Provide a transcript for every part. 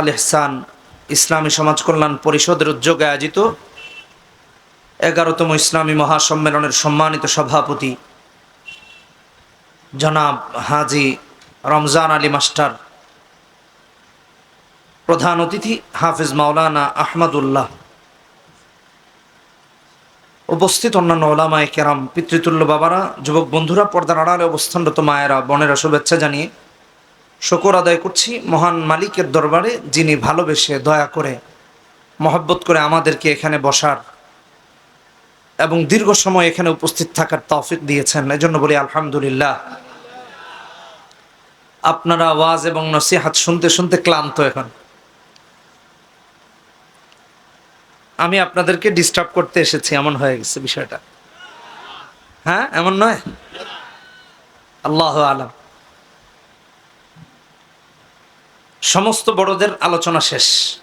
আল ইহসান ইসলামী সমাজ কল্যাণ পরিষদের উদ্যোগে আয়োজিত এগারোতম ইসলামী মহাসম্মেলনের সম্মানিত সভাপতি জনাব হাজি রমজান আলী মাস্টার, প্রধান অতিথি হাফিজ মাওলানা আহমদুল্লাহ, উপস্থিত অন্যান্য ওলামায় কেরাম, পিতৃতুল্য বাবারা, যুবক বন্ধুরা, পর্দার আড়ালে অবস্থানরত মায়েরা, বোনেরা শুভেচ্ছা জানিয়ে শকর আদায় করছি। মহান মালিকের দরবারে যিনি ভালোবেসে দয়া করে, মহব্বত করে আমাদেরকে এখানে বসার এবং দীর্ঘ সময় এখানে উপস্থিত থাকার তৌফিক দিয়েছেন। এজন্য বলি আলহামদুলিল্লাহ। আপনারা ওয়াজ এবং নসিহাত শুনতে শুনতে ক্লান্ত এখন। আমি আপনাদেরকে ডিস্টার্ব করতে এসেছি, এমন হয়ে গেছে বিষয়টা। হ্যাঁ এমন নয়? আল্লাহ আলাম। সমস্ত বড়দের আলোচনা শেষ।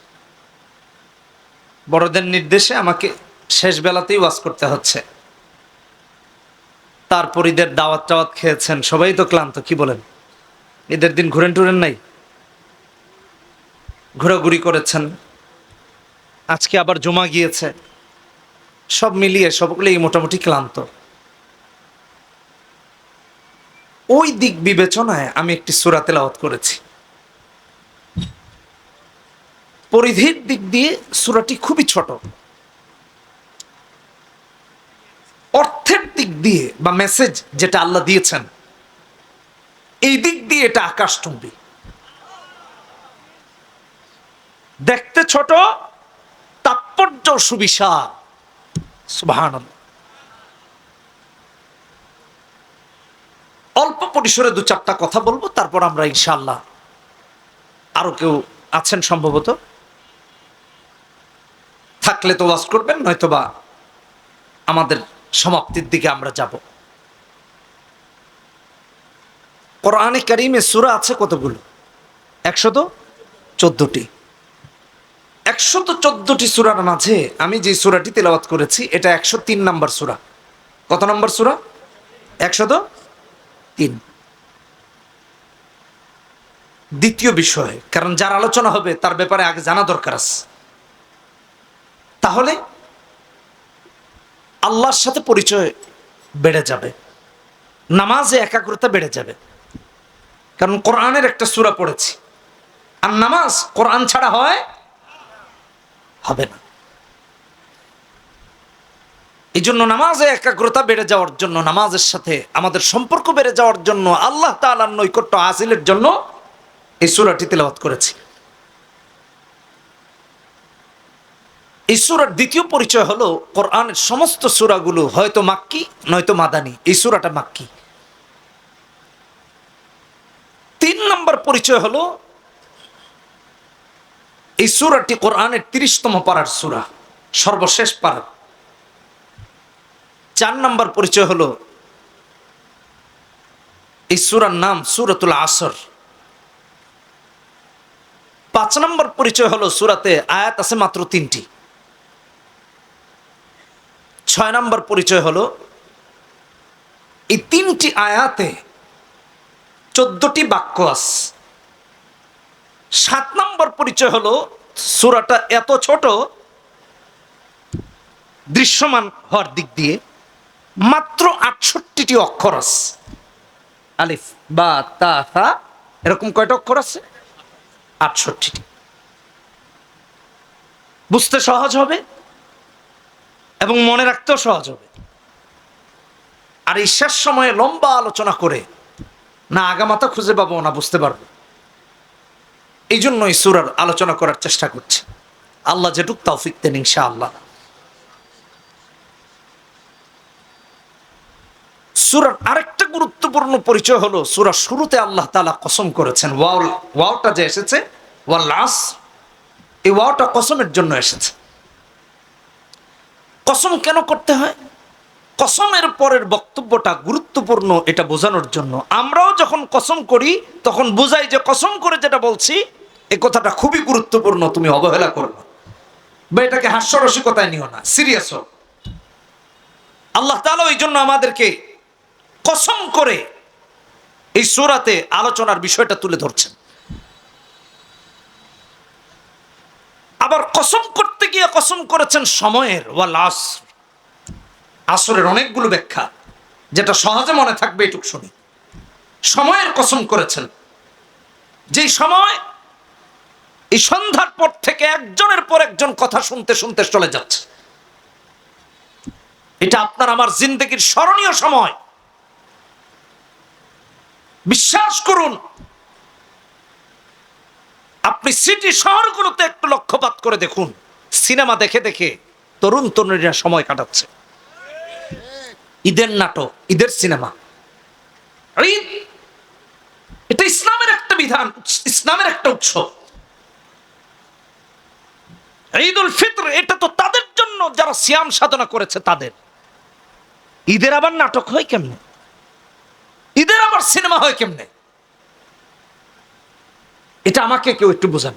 বড়দের নির্দেশে আমাকে শেষ বেলাতেই ওয়াজ করতে হচ্ছে। তারপর ঈদের দাওয়াত টাওয়াত খেয়েছেন, সবাই তো ক্লান্ত, কি বলেন? ঈদের দিন ঘুরেন টুরেন নাই? ঘোরাঘুরি করেছেন। আজকে আবার জমা গিয়েছে। সব মিলিয়ে সবগুলোই মোটামুটি ক্লান্ত। ওই দিক বিবেচনায় আমি একটি সুরা তেলাওয়াত করেছি। পরিধির দিক দিয়ে সুরাটি খুবই ছোট। অর্থের দিক দিয়ে বা মেসেজ যেটা আল্লাহ দিয়েছেন, এই দিক দিয়ে এটা আকাশচুম্বী দেখতে ছোট, তাৎপর্য সুবিশাল। সুবাহান অল্প পরিসরে দু চারটা কথা বলব, তারপর আমরা ইনশাল্লাহ আরও কেউ আছেন সম্ভবত? থাকলে তো ওয়াজ করবেন, নয়তোবা আমাদের সমাপ্তির দিকে আমরা যাব। কোরআনে কারিমে সুরা আছে কতগুলো? একশত চোদ্দটি। একশত চোদ্দটি সুরার মাঝে আমি যে সুরাটি তেলাওয়াত করেছি, এটা একশো তিন নম্বর সুরা। কত নম্বর সুরা? একশত তিন। দ্বিতীয় বিষয়, কারণ যার আলোচনা হবে তার ব্যাপারে আগে জানা দরকার আছে। তাহলে আল্লাহর সাথে পরিচয় বেড়ে যাবে। নামাজে একাগ্রতা বেড়ে যাবে। কারণ কোরআনের একটা সুরা পড়েছি। আর নামাজ কোরআন ছাড়া হয়, হবে না। এই জন্য নামাজে একাগ্রতা বেড়ে যাওয়ার জন্য, নামাজের সাথে আমাদের সম্পর্ক বেড়ে যাওয়ার জন্য আল্লাহ তালার নৈকট্য হাসিলের জন্য এই সুরাটি তেলাওয়াত করেছি। এই সুরার দ্বিতীয় পরিচয় হলো, কোরআনের সমস্ত সুরাগুলো হয়তো মাক্কি, নয়তো মাদানি। এই সুরাটা মাক্কি। তিন নম্বর পরিচয় হলো, এই সুরাটি কোরআনের তিরিশতম পাড়ার সুরা, সর্বশেষ পাড়ার চার নম্বর পরিচয় হলো, এই সুরার নাম সুরতুল আসর। পাঁচ নম্বর পরিচয় হলো, সুরাতে আয়াত আছে মাত্র তিনটি। ছয় নম্বর পরিচয় হলো, এই তিনটি আয়াতে চোদ্দটি বাক্য আছে। সাত নম্বর পরিচয় হলো, সুরাটা এত ছোট, দৃশ্যমান হওয়ার দিক দিয়ে মাত্র আটষট্টিটি অক্ষর আছে। আলিফ, বা, তা থা এরকম কয়টা অক্ষর আছে? আটষট্টিটি। বুঝতে সহজ হবে? এবং মনে রাখতেও সহজ হবে। আর এই শেষ সময়ে লম্বা আলোচনা করে না আগামাতা খুঁজে পাবো না, বুঝতে পারব। এই জন্য এই সুরার আলোচনা করার চেষ্টা করছে। আল্লাহ যেটুক তৌফিক দেন ইনশা আল্লাহ সুরার আরেকটা গুরুত্বপূর্ণ পরিচয় হলো সুরা শুরুতে আল্লাহ তালা কসম করেছেন। ওয়াও ওয়াওটা যে এসেছে ওয়া লাস এই ওয়াওটা কসমের জন্য এসেছে। কসম কেন করতে হয়? কসমের পরের বক্তব্যটা গুরুত্বপূর্ণ এটা বোঝানোর জন্য। আমরাও যখন কসম করি, তখন বোঝাই যে কসম করে যেটা বলছি, এ কথাটা খুবই গুরুত্বপূর্ণ, তুমি অবহেলা করবে বা এটাকে হাস্যরসিকতায় নিও না, সিরিয়াস হোক আল্লাহ তালা ওই জন্য আমাদেরকে কসম করে এই সুরাতে আলোচনার বিষয়টা তুলে ধরছেন। আবার কসম করতে গিয়ে কসম করেছেন সময়ের ওয়াল আসর আসরের অনেকগুলো ব্যাখ্যা, যেটা সহজে মনে থাকবে এটুক শুনি। সময়ের কসম করেছেন। যেই সময় এই সন্ধ্যার পর থেকে একজনের পর একজন কথা শুনতে শুনতে চলে যাচ্ছে। এটা আপনার আমার জিন্দগির স্মরণীয় সময়। বিশ্বাস করুন, আপনি সিটি শহরগুলোতে একটু লক্ষ্যপাত করে দেখুন। সিনেমা দেখে দেখে তরুণ তরুণীরা সময় কাটাচ্ছে। ঈদের নাটক, ঈদের সিনেমা। ঈদ এটা ইসলামের একটা বিধান, ইসলামের একটা উৎসব। ঈদ উল ফিত্র, এটা তো তাদের জন্য যারা সিয়াম সাধনা করেছে তাদের। ঈদের আবার নাটক হয় কেমনে? ঈদের আবার সিনেমা হয় কেমনে? এটা আমাকে কেউ একটু বোঝান।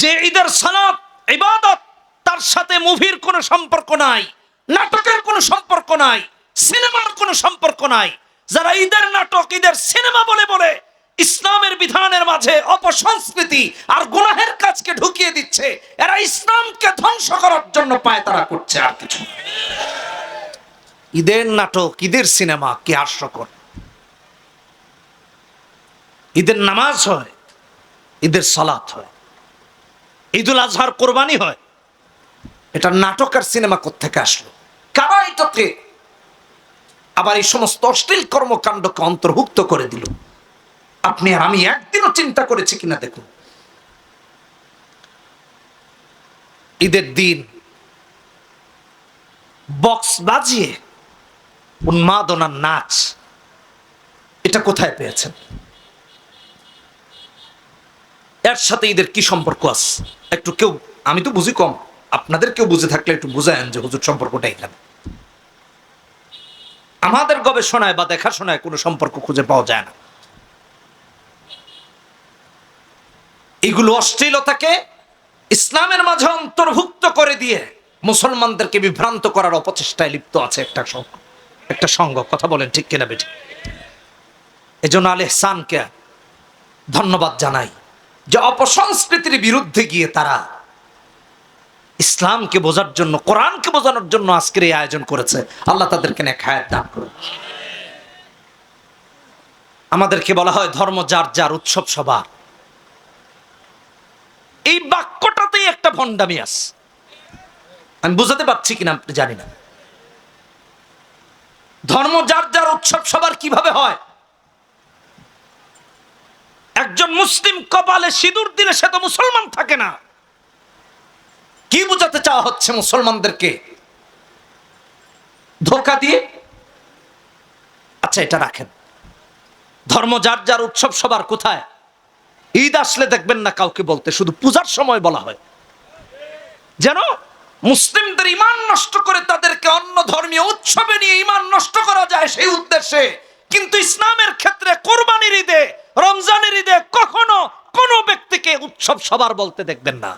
যে ঈদের সালাত ইবাদত, তার সাথে মুভির কোনো সম্পর্ক নাই, নাটকের কোনো সম্পর্ক নাই, সিনেমার কোনো সম্পর্ক নাই। যারা ঈদের নাটক, ঈদের সিনেমা বলে বলে ইসলামের বিধানের মাঝে অপসংস্কৃতি আর গুনাহের কাজকে ঢুকিয়ে দিচ্ছে, এরা ইসলামকে ধ্বংস করার জন্য পায় তারা করছে আর কিছু ঈদের নাটক, ঈদের সিনেমা কি হাস্যকর ঈদের নামাজ হয়, ঈদের সালাত হয়। ঈদুল আজহার কোরবানি হয়। এটা নাটক আর সিনেমা কোথেকে আসলো? কারা এটাতে আবার এই সমস্ত অশ্লীল কর্মকাণ্ডকে অন্তর্ভুক্ত করে দিল? আপনি আর আমি একদিনও চিন্তা করেছি কিনা দেখুন। ঈদের দিন বক্স বাজিয়ে উন্মাদনার নাচ, এটা কোথায় পেয়েছেন? এর সাথে ঈদের কি সম্পর্ক আছে? একটু কেউ, আমি তো বুঝি কম। আপনাদের কেউ বুঝে থাকলে একটু বুঝায়েন যে হুজুর সম্পর্কটা এখানে আমাদের গবেষণায় বা দেখাশোনায় কোনো সম্পর্ক খুঁজে পাওয়া যায় না। এগুলো অশ্লীলতাকে ইসলামের মাঝে অন্তর্ভুক্ত করে দিয়ে মুসলমানদেরকে বিভ্রান্ত করার অপচেষ্টায় লিপ্ত আছে একটা সঙ্গ একটা সঙ্গ। কথা বলেন ঠিক কিনা বেঠিক। এজন্য আল এহসানকে ধন্যবাদ জানাই। যে অপসংস্কৃতির বিরুদ্ধে গিয়ে তারা ইসলামকে বোঝার জন্য, কোরআনকে বোঝানোর জন্য আজকের এই আয়োজন করেছে। আল্লাহ তাদেরকে নেক হায়াত দান করুন। আমাদেরকে বলা হয় ধর্ম যার যার উৎসব সবার। এই বাক্যটাতেই একটা ভণ্ডামি আছে। আমি বুঝাতে পারছি কিনা আপনি জানি না। ধর্ম যার যার উৎসব সবার কীভাবে হয়? একজন মুসলিম কপালে সিঁদুর দিলে সে তো মুসলমান থাকে না। কি বোঝাতে চাওয়া হচ্ছে মুসলমানদেরকে? ধোকা দিয়ে? আচ্ছা এটা রাখেন। ধর্ম যার যার উৎসব সবার কোথায়? ঈদ আসলে দেখবেন না কাউকে বলতে, শুধু পূজার সময় বলা হয়। যেন মুসলিমদের ইমান নষ্ট করে তাদেরকে অন্য ধর্মীয় উৎসবে নিয়ে ইমান নষ্ট করা যায় সেই উদ্দেশ্যে। কিন্তু ইসলামের ক্ষেত্রে কোরবানির ঈদে রমজানের ঈদে কখনো কোনো ব্যক্তিকে উৎসব সবার বলতে দেখবেন না।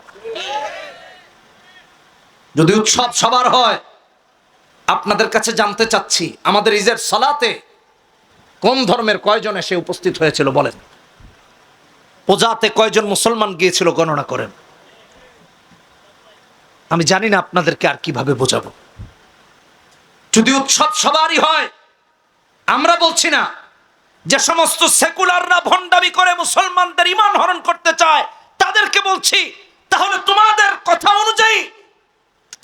যদি উৎসব সবার হয়, আপনাদের কাছে জানতে চাচ্ছি, আমাদের ঈদের সলাতে কোন ধর্মের কয়জন এসে উপস্থিত হয়েছিল বলেন? পূজাতে কয়জন মুসলমান গিয়েছিল গণনা করেন। আমি জানি না আপনাদেরকে আর কীভাবে বোঝাবো। যদি উৎসব সবারই হয়, আমরা বলছি না যে সমস্ত সেকুলাররা ভণ্ডামি করে মুসলমানদের ইমান হরণ করতে চায়, তাদেরকে বলছি, তাহলে তোমাদের কথা অনুযায়ী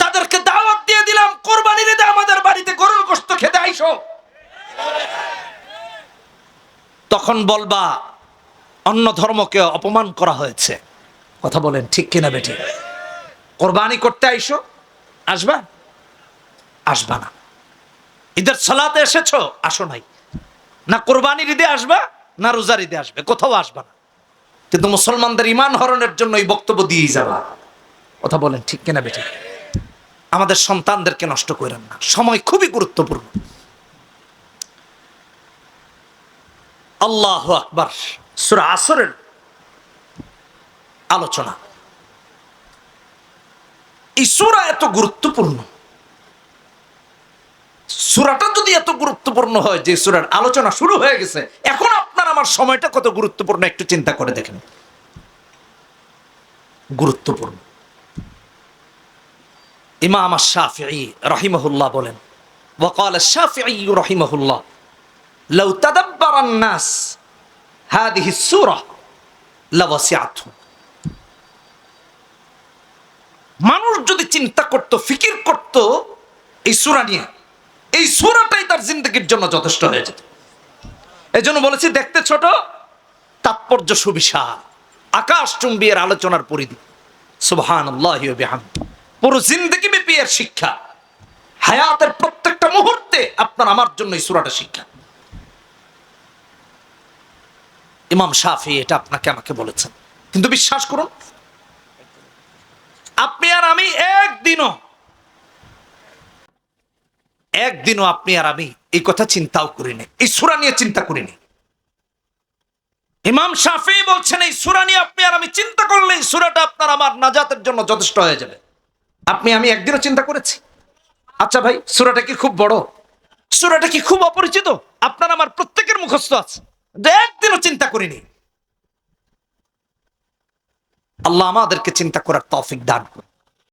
তাদেরকে দাওয়াত দিয়ে দিলাম কোরবানির ঈদে আমাদের বাড়িতে গরুর গোস্ত খেতে আইসো। তখন বলবা, অন্য ধর্মকে অপমান করা হয়েছে। কথা বলেন, ঠিক কিনা বেটি কোরবানি করতে আইসো, আসবা? আসবা না। ঈদের সালাতে এসেছ, আসো নাই। না কোরবানির ঈদে আসবা, না রোজার ঈদে আসবে, কোথাও আসবা না। কিন্তু মুসলমানদের ইমান হরণের জন্য এই বক্তব্য দিয়েই যাবা। কথা বলেন ঠিক কিনা বেটি আমাদের সন্তানদেরকে নষ্ট করেন না। সময় খুবই গুরুত্বপূর্ণ। আল্লাহ আকবার, সুরা আসরের আলোচনা। এই সুরা এত গুরুত্বপূর্ণ। সুরাটা যদি এত গুরুত্বপূর্ণ হয় যে সুরার আলোচনা শুরু হয়ে গেছে এখন আপনারা আমার সময়টা কত গুরুত্বপূর্ণ একটু চিন্তা করে দেখেন গুরুত্বপূর্ণ ইমাম শাফি রহিমহুল্লাহ বলেন وقال الشافعي رحمه الله لو تدبر الناس هذه السورة لوسعتهم মানুষ যদি চিন্তা করত ফিকির করত এই সুরা নিয়ে এই সুরাটাই তার জিন্দগির জন্য যথেষ্ট হয়ে যেত। এই জন্য বলেছি, দেখতে ছোট, তাৎপর্য সুবিশাল, আকাশ চুম্বিয়ের আলোচনার পরিধি। সুবহান পুরো জিন্দগি ব্যাপী এর শিক্ষা। হায়াতের প্রত্যেকটা মুহূর্তে আপনার আমার জন্য এই সুরাটা শিক্ষা। ইমাম শাফি এটা আপনাকে আমাকে বলেছেন। কিন্তু বিশ্বাস করুন, আপনি আর আমি একদিনও একদিনও আপনি আর আমি এই কথা চিন্তাও করিনি, এই সুরা নিয়ে চিন্তা করিনি। ইমাম শাফি বলছেন, এই সুরা নিয়ে আপনি আর আমি চিন্তা করলে এই সুরাটা আপনার আমার নাজাতের জন্য যথেষ্ট হয়ে যাবে। আপনি, আমি একদিনও চিন্তা করেছি। আচ্ছা ভাই, সুরাটা কি খুব বড়? সুরাটা কি খুব অপরিচিত? আপনার আমার প্রত্যেকের মুখস্থ আছে। একদিনও চিন্তা করিনি। আল্লাহ আমাদেরকে চিন্তা করার তৌফিক দান করুন।